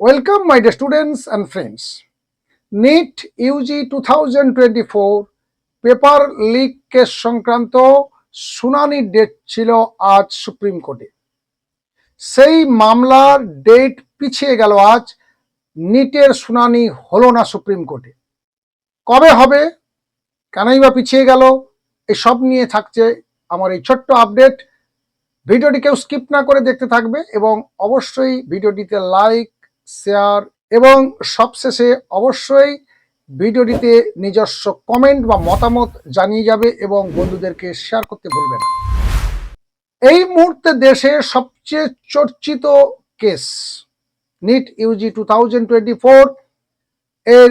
Welcome, my dear students and friends. NEET UG 2024 paper leak case সংক্রান্ত শুনানির date ছিল আজ সুপ্রিম কোর্টে সেই মামলার ডেট পিছিয়ে গেল আজ নিটের শুনানি হলো না সুপ্রিম কোর্টে কবে হবে? কেনই বা পিছিয়ে গেল? এসব নিয়ে থাকছে আমার এই ছোট্ট আপডেট ভিডিওটি কেউ স্কিপ না করে দেখতে থাকবে এবং অবশ্যই ভিডিওটিতে লাইক শেয়ার এবং সবশেষে অবশ্যই ভিডিওটিতে নিজস্ব কমেন্ট বা মতামত জানিয়ে যাবে এবং বন্ধুদেরকে শেয়ার করতে ভুলবে না। এই মুহূর্তে দেশে সবচেয়ে চর্চিত case NEET UG two thousand twenty four এর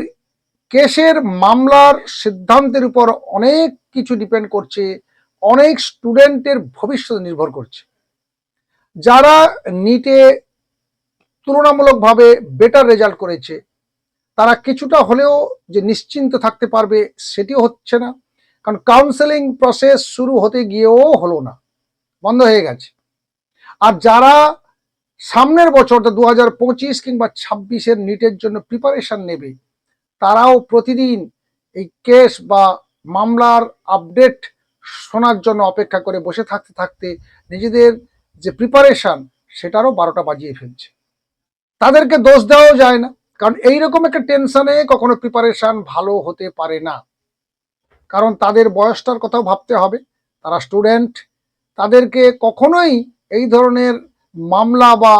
কেসের মামলার সিদ্ধান্তের উপর অনেক কিছু ডিপেন্ড করছে, অনেক স্টুডেন্টের ভবিষ্যৎ নির্ভর করছে। যারা নিটে তুলনামূলকভাবে বেটার রেজাল্ট করেছে। তারা কিছুটা হলেও যে নিশ্চিন্ত থাকতে পারবে সেটিও হচ্ছে না। কারণ কাউন্সেলিং প্রসেস শুরু হতে গিয়েও হলো না। বন্ধ হয়ে গেছে। আর যারা সামনের বছর দু হাজার পঁচিশ কিংবা ছাব্বিশের নিটের জন্য প্রিপারেশন নেবে, তারাও প্রতিদিন এই কেস বা মামলার আপডেট শোনার জন্য অপেক্ষা করে বসে থাকতে থাকতে নিজেদের যে প্রিপারেশন সেটারও বারোটা বাজিয়ে ফেলছে। তাদেরকে দোষ দেওয়াও যায় না। কারণ এইরকম একটা টেনশনে কখনো প্রিপারেশন ভালো হতে পারে না। কারণ তাদের বয়সটার কথাও ভাবতে হবে। তারা স্টুডেন্ট তাদেরকে কখনোই এই ধরনের মামলা বা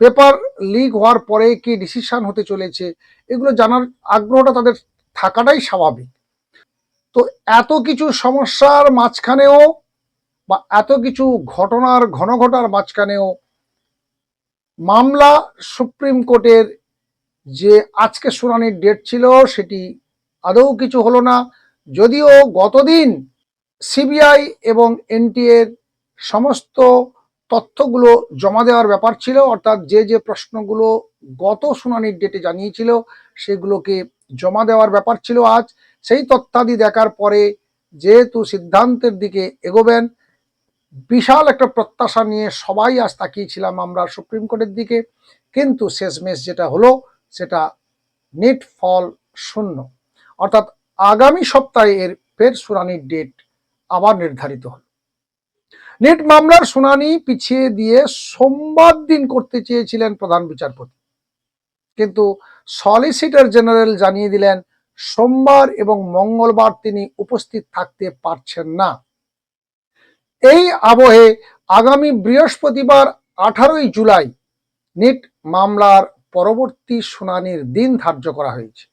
পেপার লিক হওয়ার পরে কি ডিসিশন হতে চলেছে, এগুলো জানার আগ্রহটা তাদের থাকাটাই স্বাভাবিক। তো এত কিছু সমস্যার মাঝখানেও বা এত কিছু ঘটনার ঘন ঘটার মাঝখানেও মামলা সুপ্রিম কোর্টের যে আজকে শুনানির ডেট ছিল সেটি আদৌ কিছু হলো না, যদিও গতদিন সিবিআই এবং এনটিএর সমস্ত তথ্যগুলো জমা দেওয়ার ব্যাপার ছিল, অর্থাৎ যে যে প্রশ্নগুলো গত শুনানির ডেটে জানিয়েছিল সেগুলোকে জমা দেওয়ার ব্যাপার ছিল আজ। সেই তথ্যাদি দেখার পরে যেহেতু সিদ্ধান্তের দিকে এগোবেন বিশাল একটা প্রত্যাশা নিয়ে সবাই আজ তাকিয়েছিলাম আমরা সুপ্রিম কোর্টের দিকে, কিন্তু শেষমেশ যেটা হলো সেটা নেট ফল শূন্য। অর্থাৎ আগামী সপ্তাহে এর ফের শুনানির ডেট আবার নির্ধারিত হল। নেট মামলার শুনানি পিছিয়ে দিয়ে সোমবার দিন করতে চেয়েছিলেন প্রধান বিচারপতি। কিন্তু সলিসিটর জেনারেল জানিয়ে দিলেন, সোমবার এবং মঙ্গলবার তিনি উপস্থিত থাকতে পারছেন না। এই আবহে আগামী বৃহস্পতিবার আঠারোই জুলাই নিট মামলার পরবর্তী শুনানির দিন ধার্য করা হয়েছে।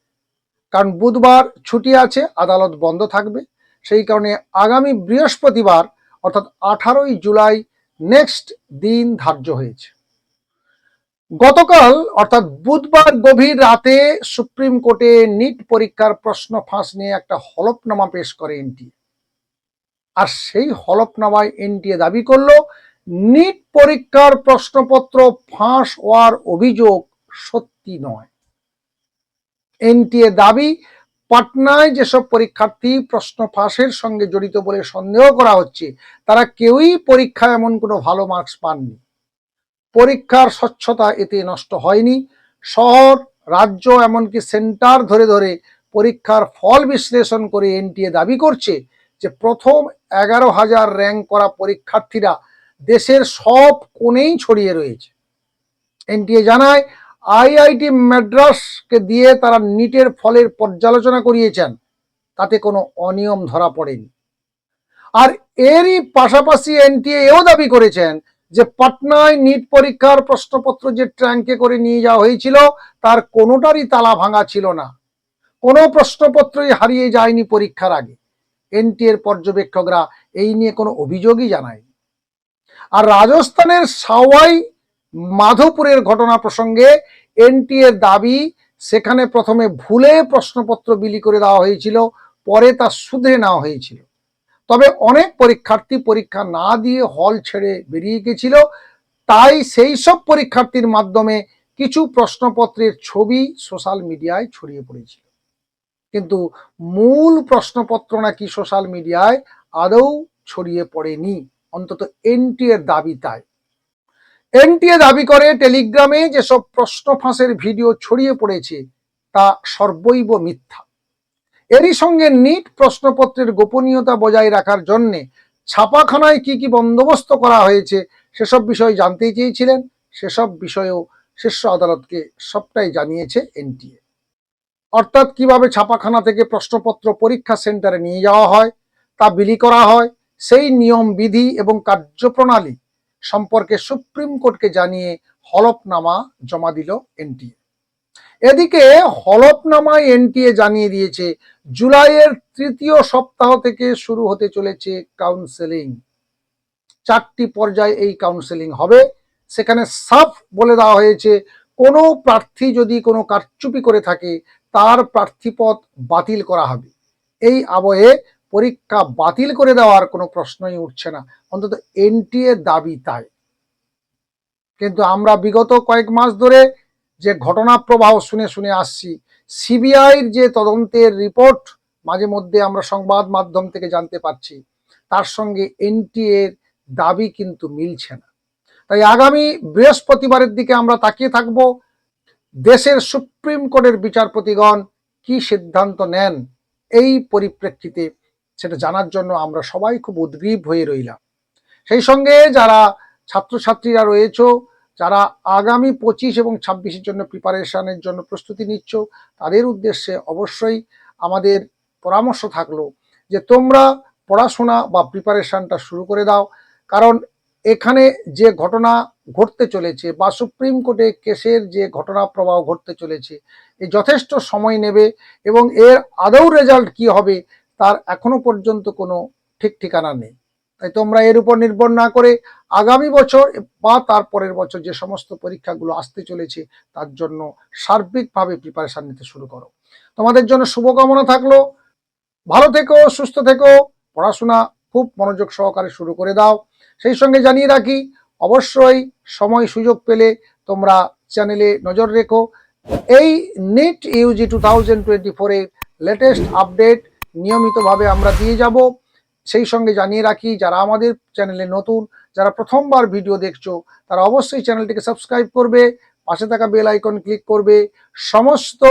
কারণ বুধবার ছুটি আছে, আদালত বন্ধ থাকবে। সেই কারণে আগামী বৃহস্পতিবার, অর্থাৎ আঠারোই জুলাই, নেক্সট দিন ধার্য হয়েছে। গতকাল, অর্থাৎ বুধবার গভীর রাতে সুপ্রিম কোর্টে নিট পরীক্ষার প্রশ্ন ফাঁস নিয়ে একটা হলফনামা পেশ করে এনটিএ। আর সেই হলফনামায় এনটিএ দাবি করল, নিট পরীক্ষার প্রশ্নপত্র ফাঁস হওয়ার অভিযোগ সত্যি নয়। এনটিএ দাবি, পাটনায় যেসব পরীক্ষার্থী প্রশ্ন ফাঁসের সঙ্গে জড়িত বলে সন্দেহ করা হচ্ছে, তারা কেউই পরীক্ষায় এমন কোনো ভালো মার্কস পাননি। পরীক্ষার স্বচ্ছতা এতে নষ্ট হয়নি। শহর, রাজ্য, এমনকি সেন্টার ধরে ধরে পরীক্ষার ফল বিশ্লেষণ করে এনটিএ দাবি করছে যে প্রথম এগারো হাজার র্যাঙ্ক করা পরীক্ষার্থীরা দেশের সব কোণেই ছড়িয়ে রয়েছে। এনটিএ জানায়, আইআইটি মাদ্রাসকে দিয়ে তারা নিটের ফলের পর্যালোচনা করিয়েছেন, তাতে কোনো অনিয়ম ধরা পড়েনি। আর এরই পাশাপাশি এনটিএ এও দাবি করেছেন যে পাটনায় নিট পরীক্ষার প্রশ্নপত্র যে ট্র্যাঙ্কে করে নিয়ে যাওয়া হয়েছিল, তার কোনোটারই তালা ভাঙা ছিল না। কোনো প্রশ্নপত্রই হারিয়ে যায়নি পরীক্ষার আগে। এনটিএর পর্যবেক্ষকরা এই নিয়ে কোনো অভিযোগই জানায়নি। আর রাজস্থানের সাওয়াই মাধোপুরের ঘটনা প্রসঙ্গে এনটিএর দাবি, সেখানে প্রথমে ভুলে প্রশ্নপত্র বিলি করে দেওয়া হয়েছিল, পরে তা শুধরে নেওয়া হয়েছিল। তবে অনেক পরীক্ষার্থী পরীক্ষা না দিয়ে হল ছেড়ে বেরিয়ে গেছিল, তাই সেই সব পরীক্ষার্থীর মাধ্যমে কিছু প্রশ্নপত্রের ছবি সোশ্যাল মিডিয়ায় ছড়িয়ে পড়েছিল। কিন্তু মূল প্রশ্নপত্র নাকি সোশ্যাল মিডিয়ায় আদৌ ছড়িয়ে পড়েনি, অন্তত এনটি এর দাবি তাই এনটিএ দাবি করে টেলিগ্রামে যেসব প্রশ্ন ফাঁসের ভিডিও ছড়িয়ে পড়েছে, তা সর্বৈব মিথ্যা। এরই সঙ্গে নিট প্রশ্নপত্রের গোপনীয়তা বজায় রাখার জন্য ছাপাখানায় কি কি বন্দোবস্ত করা হয়েছে, সেসব বিষয় জানতে চেয়েছিলেন। সেসব বিষয়েও শীর্ষ আদালতকে সবটাই জানিয়েছে এনটিএ। অর্থাৎ কীভাবে ছাপাখানা থেকে প্রশ্নপত্র পরীক্ষা সেন্টারে নিয়ে যাওয়া হয়, তা বিলি করা হয়, সেই নিয়ম, বিধি এবং কার্যপ্রণালী সম্পর্কে সুপ্রিম কোর্টকে জানিয়ে হলফনামা জমা দিল এনটিএ। এদিকে হলফনামায় এনটিএ জানিয়ে দিয়েছে, জুলাইয়ের তৃতীয় সপ্তাহ থেকে শুরু হতে চলেছে কাউন্সেলিং চারটি পর্যায়ে এই কাউন্সেলিং হবে, সেখানে সাফ বলে দেওয়া হয়েছে কোনো প্রার্থী যদি কোনো কারচুপি করে থাকে, তার প্রার্থীপদ বাতিল করা হবে। এই আবহে পরীক্ষা বাতিল করে দেওয়ার কোনো প্রশ্নই উঠছে না। অন্তত এনটিএ দাবি তাই। কিন্তু আমরা বিগত কয়েক মাস ধরে যে ঘটনা প্রবাহ শুনে শুনে আসছি সিবিআইর যে তদন্তের রিপোর্ট মাঝে মধ্যে আমরা সংবাদ মাধ্যম থেকে জানতে পারছি, তার সঙ্গে এনটিএর দাবি কিন্তু মিলছে না। তাই আগামী বৃহস্পতিবারের দিকে আমরা তাকিয়ে থাকব। দেশের সুপ্রিম কোর্টের বিচারপতিগণ কি সিদ্ধান্ত নেন এই পরিপ্রেক্ষিতে সেটা জানার জন্য আমরা সবাই খুব উদ্গ্রীব হয়ে রইলাম। সেই সঙ্গে যারা ছাত্রছাত্রীরা রয়েছ, যারা আগামী পঁচিশ এবং ছাব্বিশের জন্য প্রিপারেশনের জন্য প্রস্তুতি নিচ্ছ, তাদের উদ্দেশ্যে অবশ্যই আমাদের পরামর্শ থাকল যে তোমরা পড়াশোনা বা প্রিপারেশনটা শুরু করে দাও। কারণ এখানে যে ঘটনা ঘটতে চলেছে বা সুপ্রিম কোর্টে কেসের যে ঘটনা প্রবাহ ঘটতে চলেছে, এ যথেষ্ট সময় নেবে এবং এর আদৌ রেজাল্ট কি হবে তার এখনও পর্যন্ত কোনো ঠিক ঠিকানা নেই। তাই তোমরা এর উপর নির্ভর না করে আগামী বছর বা তার পরের বছর যে সমস্ত পরীক্ষাগুলো আসতে চলেছে তার জন্য সার্বিকভাবে প্রিপারেশান নিতে শুরু করো। তোমাদের জন্য শুভকামনা থাকল। ভালো থেকো, সুস্থ থেকো, পড়াশোনা খুব মনোযোগ সহকারে শুরু করে দাও। সেই সঙ্গে জানিয়ে রাখি, অবশ্যই সময় সুযোগ পেলে তোমরা চ্যানেলে নজর রেখো। এই NEET UG two thousand twenty ফোরের লেটেস্ট আপডেট নিয়মিতভাবে আমরা দিয়ে যাব। সেই সঙ্গে জানিয়ে রাখি, যারা আমাদের চ্যানেলে নতুন, যারা প্রথমবার ভিডিও দেখছ, তারা অবশ্যই চ্যানেলটিকে সাবস্ক্রাইব করবে, পাশে থাকা বেল আইকন ক্লিক করবে। সমস্ত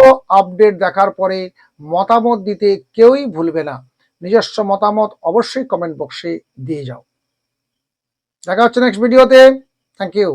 আপডেট দেখার পরে মতামত দিতে কেউই ভুলবে না। নিজস্ব মতামত অবশ্যই কমেন্ট বক্সে দিয়ে যাও। দেখা হচ্ছে নেক্সট ভিডিওতে থ্যাংক ইউ